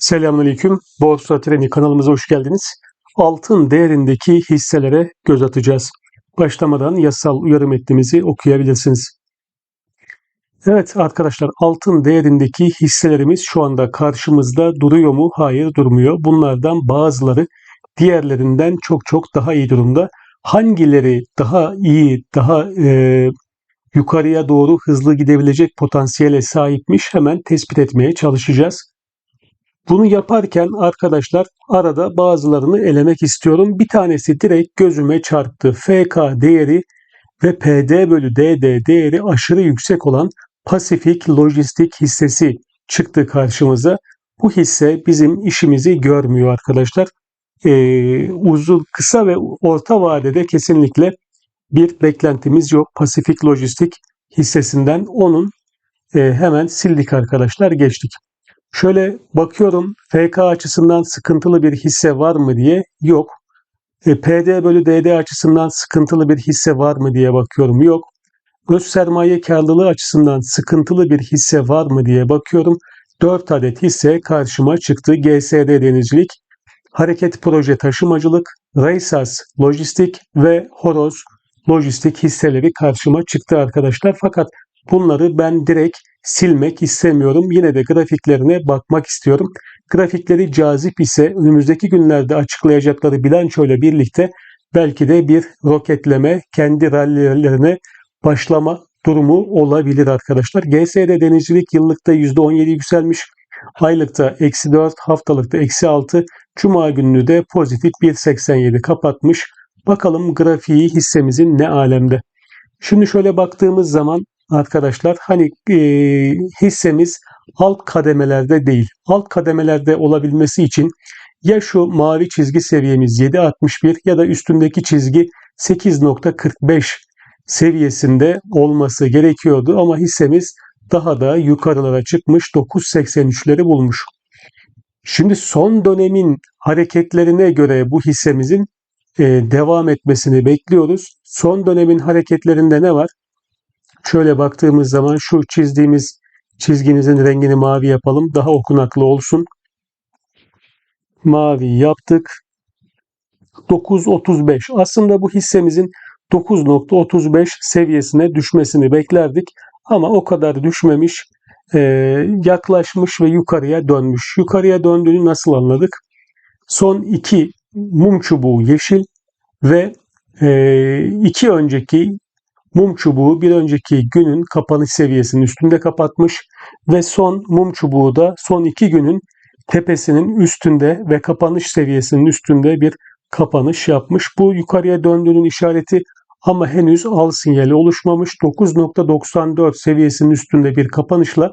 Selamünaleyküm. Borsa Treni kanalımıza hoş geldiniz. Altın değerindeki hisselere göz atacağız. Başlamadan yasal uyarı metnimizi okuyabilirsiniz. Evet arkadaşlar altın değerindeki hisselerimiz şu anda karşımızda duruyor mu? Hayır durmuyor. Bunlardan bazıları diğerlerinden çok çok daha iyi durumda. Hangileri daha iyi, daha e, yukarıya doğru hızlı gidebilecek potansiyele sahipmiş hemen tespit etmeye çalışacağız. Bunu yaparken arkadaşlar arada bazılarını elemek istiyorum. Bir tanesi direkt gözüme çarptı. FK değeri ve PD bölü DD değeri aşırı yüksek olan Pasifik Lojistik hissesi çıktı karşımıza. Bu hisse bizim işimizi görmüyor arkadaşlar. Ee, uzun, kısa ve orta vadede kesinlikle bir beklentimiz yok. Pasifik Lojistik hissesinden onun e, hemen sildik arkadaşlar geçtik. Şöyle bakıyorum FK açısından sıkıntılı bir hisse var mı diye yok. E, PD bölü DD açısından sıkıntılı bir hisse var mı diye bakıyorum yok. Öz sermaye karlılığı açısından sıkıntılı bir hisse var mı diye bakıyorum. 4 adet hisse karşıma çıktı. GSD Denizcilik, Hareket Proje Taşımacılık, Reysas Lojistik ve Horoz Lojistik hisseleri karşıma çıktı arkadaşlar. Fakat bunları ben direkt silmek istemiyorum. Yine de grafiklerine bakmak istiyorum. Grafikleri cazip ise önümüzdeki günlerde açıklayacakları bilançoyla birlikte belki de bir roketleme, kendi rallilerine başlama durumu olabilir arkadaşlar. GSD denizcilik yıllıkta %17 yükselmiş. Aylıkta eksi 4, haftalıkta eksi 6, cuma gününü de pozitif 1.87 kapatmış. Bakalım grafiği hissemizin ne alemde. Şimdi şöyle baktığımız zaman arkadaşlar hani e, hissemiz alt kademelerde değil. Alt kademelerde olabilmesi için ya şu mavi çizgi seviyemiz 7.61 ya da üstündeki çizgi 8.45 seviyesinde olması gerekiyordu ama hissemiz daha da yukarılara çıkmış 9.83'leri bulmuş. Şimdi son dönemin hareketlerine göre bu hissemizin e, devam etmesini bekliyoruz. Son dönemin hareketlerinde ne var? Şöyle baktığımız zaman şu çizdiğimiz çizgimizin rengini mavi yapalım. Daha okunaklı olsun. Mavi yaptık. 9.35. Aslında bu hissemizin 9.35 seviyesine düşmesini beklerdik. Ama o kadar düşmemiş. E, yaklaşmış ve yukarıya dönmüş. Yukarıya döndüğünü nasıl anladık? Son iki mum çubuğu yeşil ve e, iki önceki mum çubuğu bir önceki günün kapanış seviyesinin üstünde kapatmış ve son mum çubuğu da son iki günün tepesinin üstünde ve kapanış seviyesinin üstünde bir kapanış yapmış. Bu yukarıya döndüğünün işareti ama henüz al sinyali oluşmamış. 9.94 seviyesinin üstünde bir kapanışla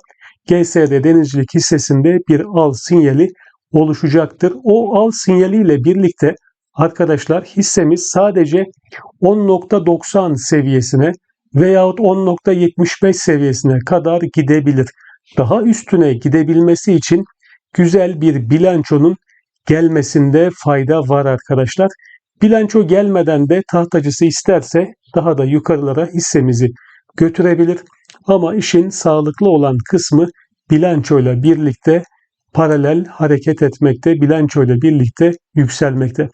GSD denizcilik hissesinde bir al sinyali oluşacaktır. O al sinyaliyle birlikte arkadaşlar hissemiz sadece 10.90 seviyesine veyahut 10.75 seviyesine kadar gidebilir. Daha üstüne gidebilmesi için güzel bir bilançonun gelmesinde fayda var arkadaşlar. Bilanço gelmeden de tahtacısı isterse daha da yukarılara hissemizi götürebilir. Ama işin sağlıklı olan kısmı bilançoyla birlikte paralel hareket etmekte, bilançoyla birlikte yükselmekte.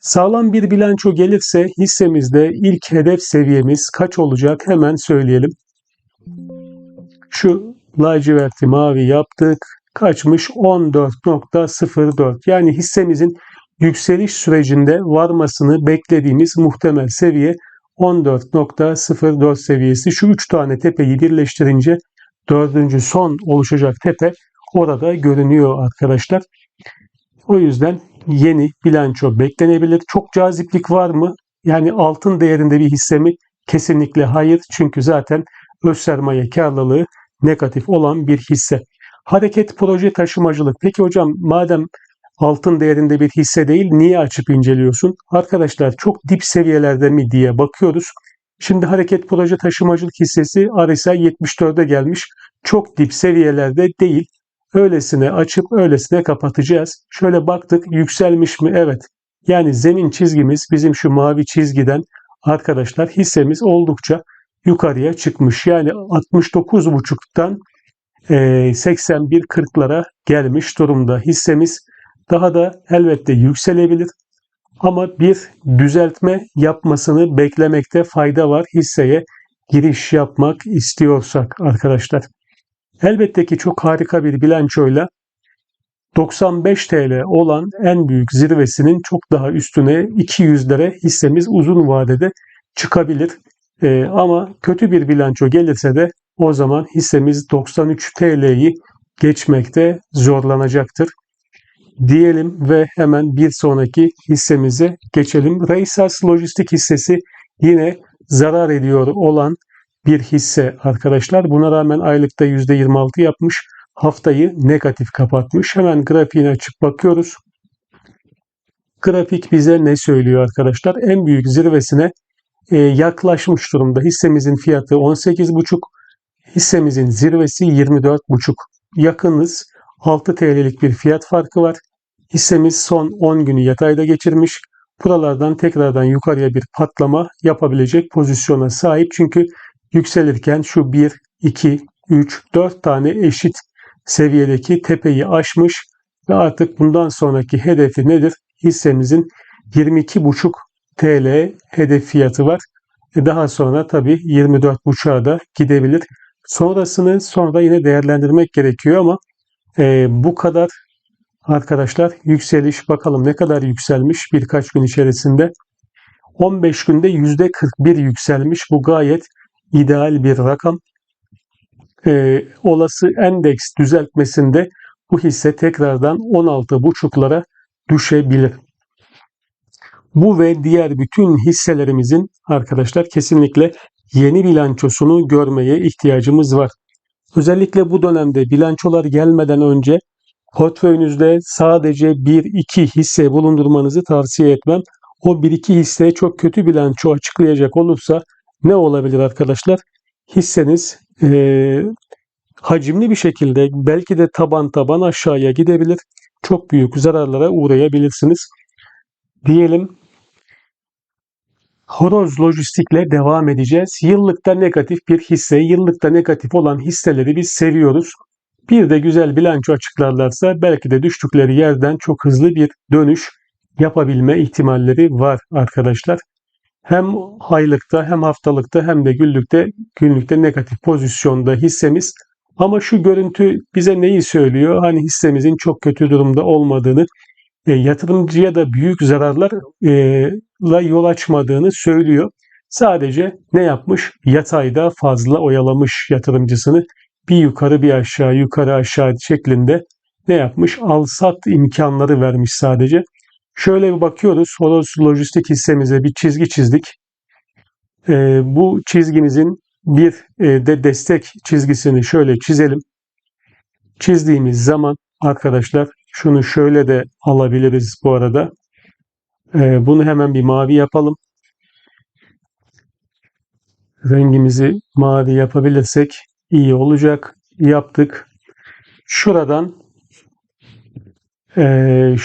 Sağlam bir bilanço gelirse hissemizde ilk hedef seviyemiz kaç olacak hemen söyleyelim. Şu laciverti mavi yaptık. Kaçmış 14.04 yani hissemizin yükseliş sürecinde varmasını beklediğimiz muhtemel seviye 14.04 seviyesi. Şu 3 tane tepeyi birleştirince dördüncü son oluşacak tepe orada görünüyor arkadaşlar. O yüzden yeni bilanço beklenebilir. Çok caziplik var mı? Yani altın değerinde bir hisse mi? Kesinlikle hayır. Çünkü zaten öz sermaye karlılığı negatif olan bir hisse. Hareket proje taşımacılık. Peki hocam madem altın değerinde bir hisse değil niye açıp inceliyorsun? Arkadaşlar çok dip seviyelerde mi diye bakıyoruz. Şimdi hareket proje taşımacılık hissesi RSI 74'e gelmiş. Çok dip seviyelerde değil. Öylesine açıp öylesine kapatacağız. Şöyle baktık yükselmiş mi? Evet. Yani zemin çizgimiz bizim şu mavi çizgiden arkadaşlar hissemiz oldukça yukarıya çıkmış. Yani 69.5'tan e, 81.40'lara gelmiş durumda hissemiz. Daha da elbette yükselebilir. Ama bir düzeltme yapmasını beklemekte fayda var hisseye giriş yapmak istiyorsak arkadaşlar. Elbette ki çok harika bir bilançoyla 95 TL olan en büyük zirvesinin çok daha üstüne 200'lere hissemiz uzun vadede çıkabilir. Ee, ama kötü bir bilanço gelirse de o zaman hissemiz 93 TL'yi geçmekte zorlanacaktır. Diyelim ve hemen bir sonraki hissemize geçelim. Reisas Lojistik hissesi yine zarar ediyor olan bir hisse arkadaşlar. Buna rağmen aylıkta %26 yapmış. Haftayı negatif kapatmış. Hemen grafiğini açıp bakıyoruz. Grafik bize ne söylüyor arkadaşlar? En büyük zirvesine e, yaklaşmış durumda. Hissemizin fiyatı 18,5. Hissemizin zirvesi 24,5. Yakınız 6 TL'lik bir fiyat farkı var. Hissemiz son 10 günü yatayda geçirmiş. Buralardan tekrardan yukarıya bir patlama yapabilecek pozisyona sahip. Çünkü yükselirken şu 1, 2, 3, 4 tane eşit seviyedeki tepeyi aşmış ve artık bundan sonraki hedefi nedir? Hissemizin 22,5 TL hedef fiyatı var. E daha sonra tabii 24,5'a da gidebilir. Sonrasını sonra yine değerlendirmek gerekiyor ama e, bu kadar arkadaşlar yükseliş bakalım ne kadar yükselmiş birkaç gün içerisinde. 15 günde %41 yükselmiş. Bu gayet ideal bir rakam. Ee, olası endeks düzeltmesinde bu hisse tekrardan 16,5'lara düşebilir. Bu ve diğer bütün hisselerimizin arkadaşlar kesinlikle yeni bilançosunu görmeye ihtiyacımız var. Özellikle bu dönemde bilançolar gelmeden önce portföyünüzde sadece 1-2 hisse bulundurmanızı tavsiye etmem. O 1-2 hisse çok kötü bilanço açıklayacak olursa ne olabilir arkadaşlar? Hisseniz e, hacimli bir şekilde belki de taban taban aşağıya gidebilir. Çok büyük zararlara uğrayabilirsiniz. Diyelim Horoz Lojistik'le devam edeceğiz. Yıllıkta negatif bir hisse, yıllıkta negatif olan hisseleri biz seviyoruz. Bir de güzel bilanço açıklarlarsa belki de düştükleri yerden çok hızlı bir dönüş yapabilme ihtimalleri var arkadaşlar. Hem aylıkta hem haftalıkta hem de günlükte günlükte negatif pozisyonda hissemiz. Ama şu görüntü bize neyi söylüyor? Hani hissemizin çok kötü durumda olmadığını, e, yatırımcıya da büyük zararlarla yol açmadığını söylüyor. Sadece ne yapmış? Yatayda fazla oyalamış yatırımcısını bir yukarı bir aşağı yukarı aşağı şeklinde ne yapmış? Al sat imkanları vermiş sadece. Şöyle bir bakıyoruz. Holos Lojistik hissemize bir çizgi çizdik. Ee, bu çizgimizin bir e, de destek çizgisini şöyle çizelim. Çizdiğimiz zaman arkadaşlar şunu şöyle de alabiliriz bu arada. Ee, bunu hemen bir mavi yapalım. Rengimizi mavi yapabilirsek iyi olacak. Yaptık. Şuradan e,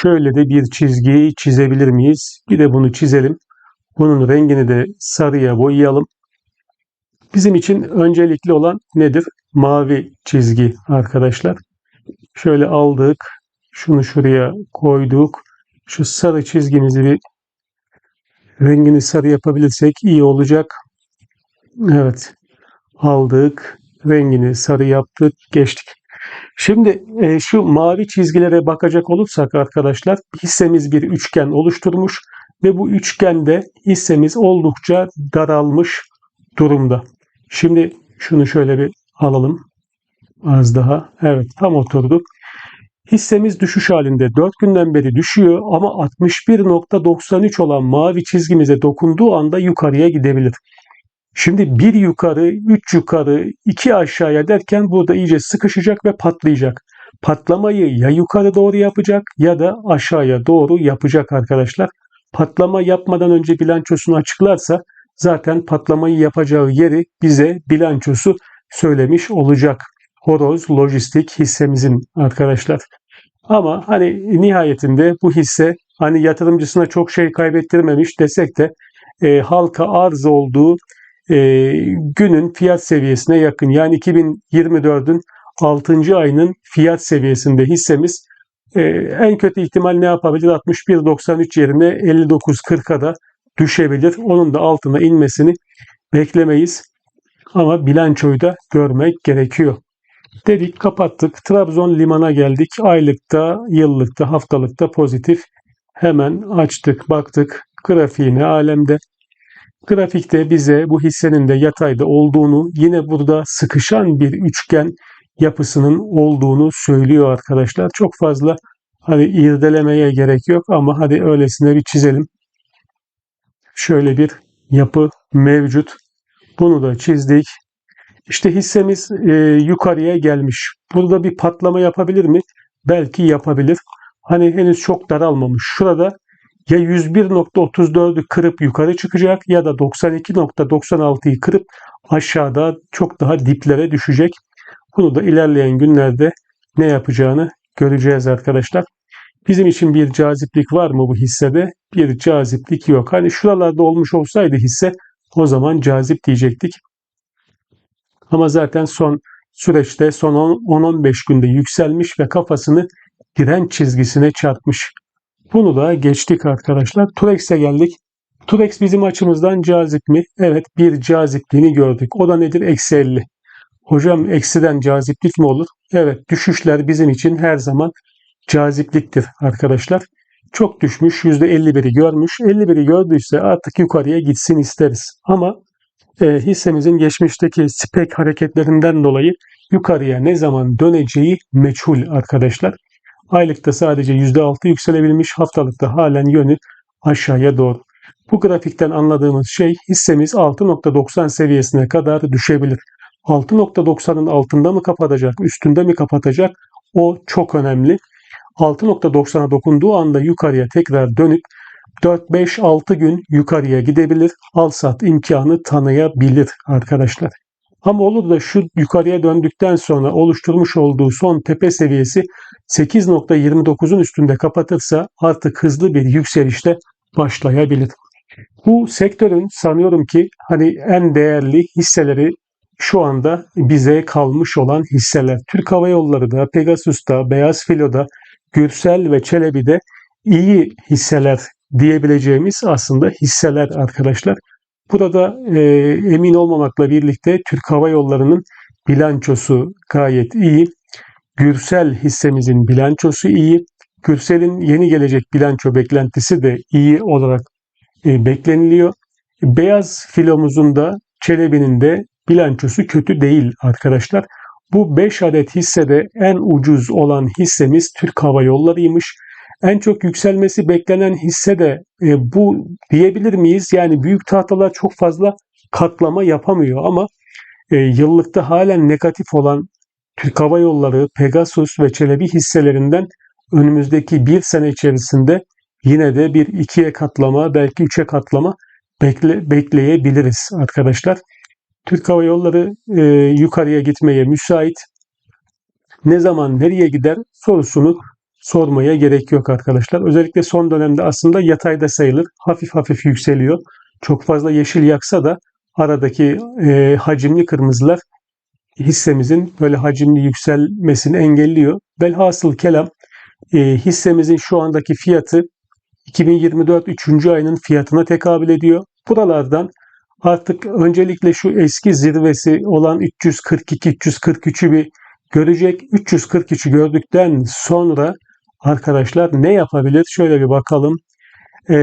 şöyle de bir çizgiyi çizebilir miyiz? Bir de bunu çizelim. Bunun rengini de sarıya boyayalım. Bizim için öncelikli olan nedir? Mavi çizgi arkadaşlar. Şöyle aldık. Şunu şuraya koyduk. Şu sarı çizgimizi bir rengini sarı yapabilirsek iyi olacak. Evet. Aldık. Rengini sarı yaptık. Geçtik. Şimdi e, şu mavi çizgilere bakacak olursak arkadaşlar hissemiz bir üçgen oluşturmuş ve bu üçgende hissemiz oldukça daralmış durumda. Şimdi şunu şöyle bir alalım. Az daha. Evet tam oturdu. Hissemiz düşüş halinde 4 günden beri düşüyor ama 61.93 olan mavi çizgimize dokunduğu anda yukarıya gidebilir. Şimdi bir yukarı, üç yukarı, iki aşağıya derken burada iyice sıkışacak ve patlayacak. Patlamayı ya yukarı doğru yapacak ya da aşağıya doğru yapacak arkadaşlar. Patlama yapmadan önce bilançosunu açıklarsa zaten patlamayı yapacağı yeri bize bilançosu söylemiş olacak. Horoz Lojistik hissemizin arkadaşlar. Ama hani nihayetinde bu hisse hani yatırımcısına çok şey kaybettirmemiş desek de e, halka arz olduğu e, günün fiyat seviyesine yakın. Yani 2024'ün 6. ayının fiyat seviyesinde hissemiz. Ee, en kötü ihtimal ne yapabilir? 61.93 yerine 59.40'a da düşebilir. Onun da altına inmesini beklemeyiz. Ama bilançoyu da görmek gerekiyor. Dedik kapattık. Trabzon limana geldik. Aylıkta, yıllıkta, haftalıkta pozitif. Hemen açtık, baktık. Grafiğine alemde. Grafikte bize bu hissenin de yatayda olduğunu, yine burada sıkışan bir üçgen yapısının olduğunu söylüyor arkadaşlar. Çok fazla hani irdelemeye gerek yok ama hadi öylesine bir çizelim. Şöyle bir yapı mevcut. Bunu da çizdik. İşte hissemiz e, yukarıya gelmiş. Burada bir patlama yapabilir mi? Belki yapabilir. Hani henüz çok daralmamış. Şurada ya 101.34'ü kırıp yukarı çıkacak ya da 92.96'yı kırıp aşağıda çok daha diplere düşecek. Bunu da ilerleyen günlerde ne yapacağını göreceğiz arkadaşlar. Bizim için bir caziplik var mı bu hissede? Bir caziplik yok. Hani şuralarda olmuş olsaydı hisse o zaman cazip diyecektik. Ama zaten son süreçte son 10-15 günde yükselmiş ve kafasını direnç çizgisine çarpmış. Bunu da geçtik arkadaşlar. Turex'e geldik. Turex bizim açımızdan cazip mi? Evet bir cazipliğini gördük. O da nedir? Eksi 50. Hocam eksiden caziplik mi olur? Evet düşüşler bizim için her zaman cazipliktir arkadaşlar. Çok düşmüş %51'i görmüş. 51'i gördüyse artık yukarıya gitsin isteriz. Ama e, hissemizin geçmişteki spek hareketlerinden dolayı yukarıya ne zaman döneceği meçhul arkadaşlar. Aylıkta sadece %6 yükselebilmiş, haftalıkta halen yönü aşağıya doğru. Bu grafikten anladığımız şey hissemiz 6.90 seviyesine kadar düşebilir. 6.90'ın altında mı kapatacak, üstünde mi kapatacak o çok önemli. 6.90'a dokunduğu anda yukarıya tekrar dönüp 4-5-6 gün yukarıya gidebilir. Al sat imkanı tanıyabilir arkadaşlar. Olur da şu yukarıya döndükten sonra oluşturmuş olduğu son tepe seviyesi 8.29'un üstünde kapatırsa artık hızlı bir yükselişte başlayabilir. Bu sektörün sanıyorum ki hani en değerli hisseleri şu anda bize kalmış olan hisseler. Türk Hava Yolları da, Pegasus'ta, Beyaz Filo'da, Gürsel ve Çelebi'de iyi hisseler diyebileceğimiz aslında hisseler arkadaşlar. Burada e, emin olmamakla birlikte Türk Hava Yolları'nın bilançosu gayet iyi. Gürsel hissemizin bilançosu iyi. Gürsel'in yeni gelecek bilanço beklentisi de iyi olarak e, bekleniliyor. Beyaz filomuzun da Çelebi'nin de bilançosu kötü değil arkadaşlar. Bu 5 adet hissede en ucuz olan hissemiz Türk Hava Yolları'ymış. En çok yükselmesi beklenen hisse de e, bu diyebilir miyiz? Yani büyük tahtalar çok fazla katlama yapamıyor ama e, yıllıkta halen negatif olan Türk Hava Yolları, Pegasus ve Çelebi hisselerinden önümüzdeki bir sene içerisinde yine de bir ikiye katlama belki üçe katlama bekle, bekleyebiliriz arkadaşlar. Türk Hava Yolları e, yukarıya gitmeye müsait. Ne zaman nereye gider sorusunu sormaya gerek yok arkadaşlar. Özellikle son dönemde aslında yatayda sayılır. Hafif hafif yükseliyor. Çok fazla yeşil yaksa da aradaki e, hacimli kırmızılar hissemizin böyle hacimli yükselmesini engelliyor. Velhasıl kelam e, hissemizin şu andaki fiyatı 2024 3. ayının fiyatına tekabül ediyor. Buralardan artık öncelikle şu eski zirvesi olan 342-343'ü bir görecek. 343'ü gördükten sonra arkadaşlar ne yapabilir? Şöyle bir bakalım. E,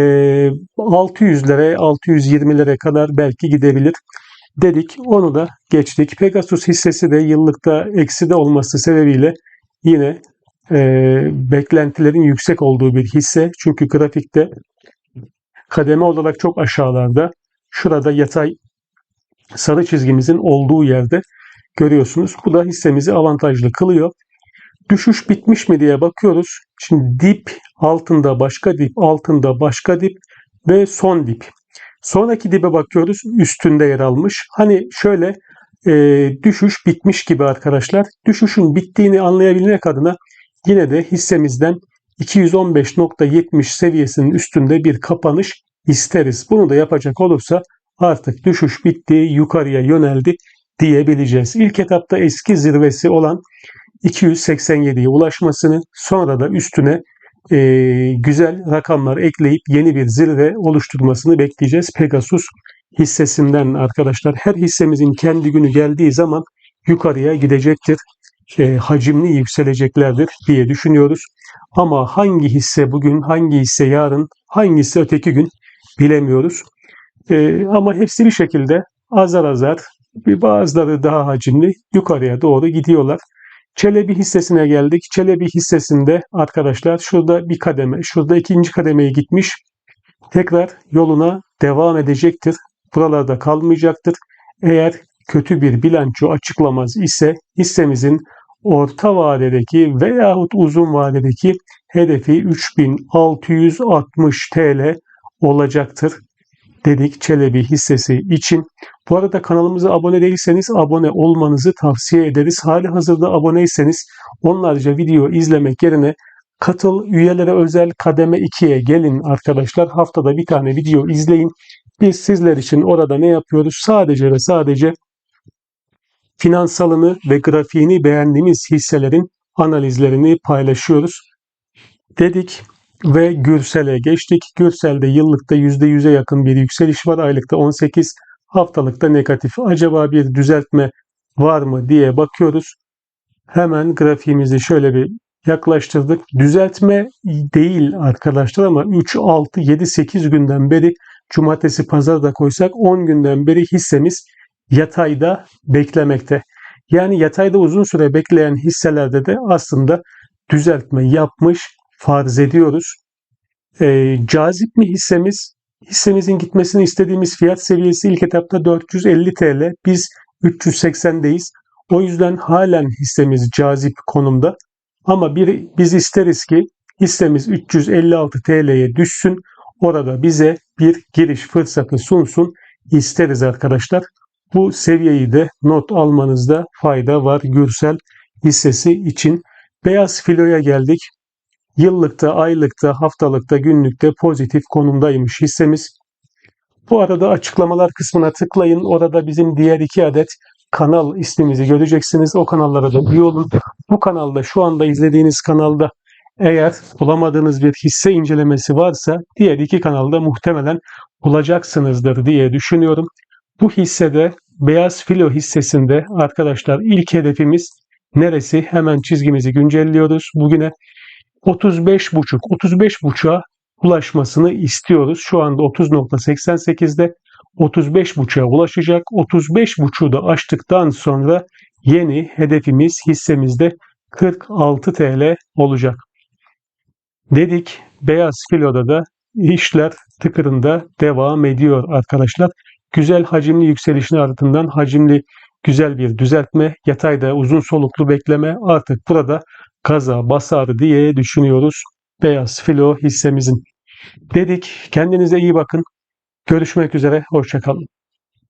600'lere 620'lere kadar belki gidebilir dedik. Onu da geçtik. Pegasus hissesi de yıllıkta ekside olması sebebiyle yine e, beklentilerin yüksek olduğu bir hisse. Çünkü grafikte kademe olarak çok aşağılarda. Şurada yatay sarı çizgimizin olduğu yerde görüyorsunuz. Bu da hissemizi avantajlı kılıyor. Düşüş bitmiş mi diye bakıyoruz. Şimdi dip altında başka dip, altında başka dip ve son dip. Sonraki dibe bakıyoruz. Üstünde yer almış. Hani şöyle e, düşüş bitmiş gibi arkadaşlar. Düşüşün bittiğini anlayabilmek adına yine de hissemizden 215.70 seviyesinin üstünde bir kapanış isteriz. Bunu da yapacak olursa artık düşüş bitti, yukarıya yöneldi diyebileceğiz. İlk etapta eski zirvesi olan 287'ye ulaşmasını sonra da üstüne e, güzel rakamlar ekleyip yeni bir zirve oluşturmasını bekleyeceğiz. Pegasus hissesinden arkadaşlar her hissemizin kendi günü geldiği zaman yukarıya gidecektir. E, hacimli yükseleceklerdir diye düşünüyoruz. Ama hangi hisse bugün, hangi hisse yarın, hangisi öteki gün bilemiyoruz. E, ama hepsi bir şekilde azar azar bir bazıları daha hacimli yukarıya doğru gidiyorlar. Çelebi hissesine geldik. Çelebi hissesinde arkadaşlar şurada bir kademe, şurada ikinci kademeye gitmiş. Tekrar yoluna devam edecektir. Buralarda kalmayacaktır. Eğer kötü bir bilanço açıklamaz ise hissemizin orta vadedeki veyahut uzun vadedeki hedefi 3660 TL olacaktır dedik Çelebi hissesi için. Bu arada kanalımıza abone değilseniz abone olmanızı tavsiye ederiz. Hali hazırda aboneyseniz onlarca video izlemek yerine katıl üyelere özel kademe 2'ye gelin arkadaşlar. Haftada bir tane video izleyin. Biz sizler için orada ne yapıyoruz? Sadece ve sadece finansalını ve grafiğini beğendiğimiz hisselerin analizlerini paylaşıyoruz. Dedik ve Gürsel'e geçtik. Gürsel'de yıllıkta %100'e yakın bir yükseliş var. Aylıkta 18, haftalıkta negatif. Acaba bir düzeltme var mı diye bakıyoruz. Hemen grafiğimizi şöyle bir yaklaştırdık. Düzeltme değil arkadaşlar ama 3, 6, 7, 8 günden beri cumartesi pazar da koysak 10 günden beri hissemiz yatayda beklemekte. Yani yatayda uzun süre bekleyen hisselerde de aslında düzeltme yapmış farz ediyoruz. E, cazip mi hissemiz? Hissemizin gitmesini istediğimiz fiyat seviyesi ilk etapta 450 TL. Biz 380'deyiz. O yüzden halen hissemiz cazip konumda. Ama bir, biz isteriz ki hissemiz 356 TL'ye düşsün. Orada bize bir giriş fırsatı sunsun isteriz arkadaşlar. Bu seviyeyi de not almanızda fayda var Gürsel hissesi için. Beyaz filoya geldik. Yıllıkta, aylıkta, haftalıkta, günlükte pozitif konumdaymış hissemiz. Bu arada açıklamalar kısmına tıklayın. Orada bizim diğer iki adet kanal ismimizi göreceksiniz. O kanallara da üye olun. Bu kanalda şu anda izlediğiniz kanalda eğer bulamadığınız bir hisse incelemesi varsa diğer iki kanalda muhtemelen bulacaksınızdır diye düşünüyorum. Bu hissede beyaz filo hissesinde arkadaşlar ilk hedefimiz neresi? Hemen çizgimizi güncelliyoruz. Bugüne 35.5 35.5'a ulaşmasını istiyoruz. Şu anda 30.88'de 35.5'a ulaşacak. 35.5'u da aştıktan sonra yeni hedefimiz hissemizde 46 TL olacak. Dedik beyaz filoda da işler tıkırında devam ediyor arkadaşlar. Güzel hacimli yükselişin ardından hacimli güzel bir düzeltme, yatayda uzun soluklu bekleme artık burada kaza basar diye düşünüyoruz beyaz filo hissemizin. Dedik kendinize iyi bakın. Görüşmek üzere, hoşçakalın.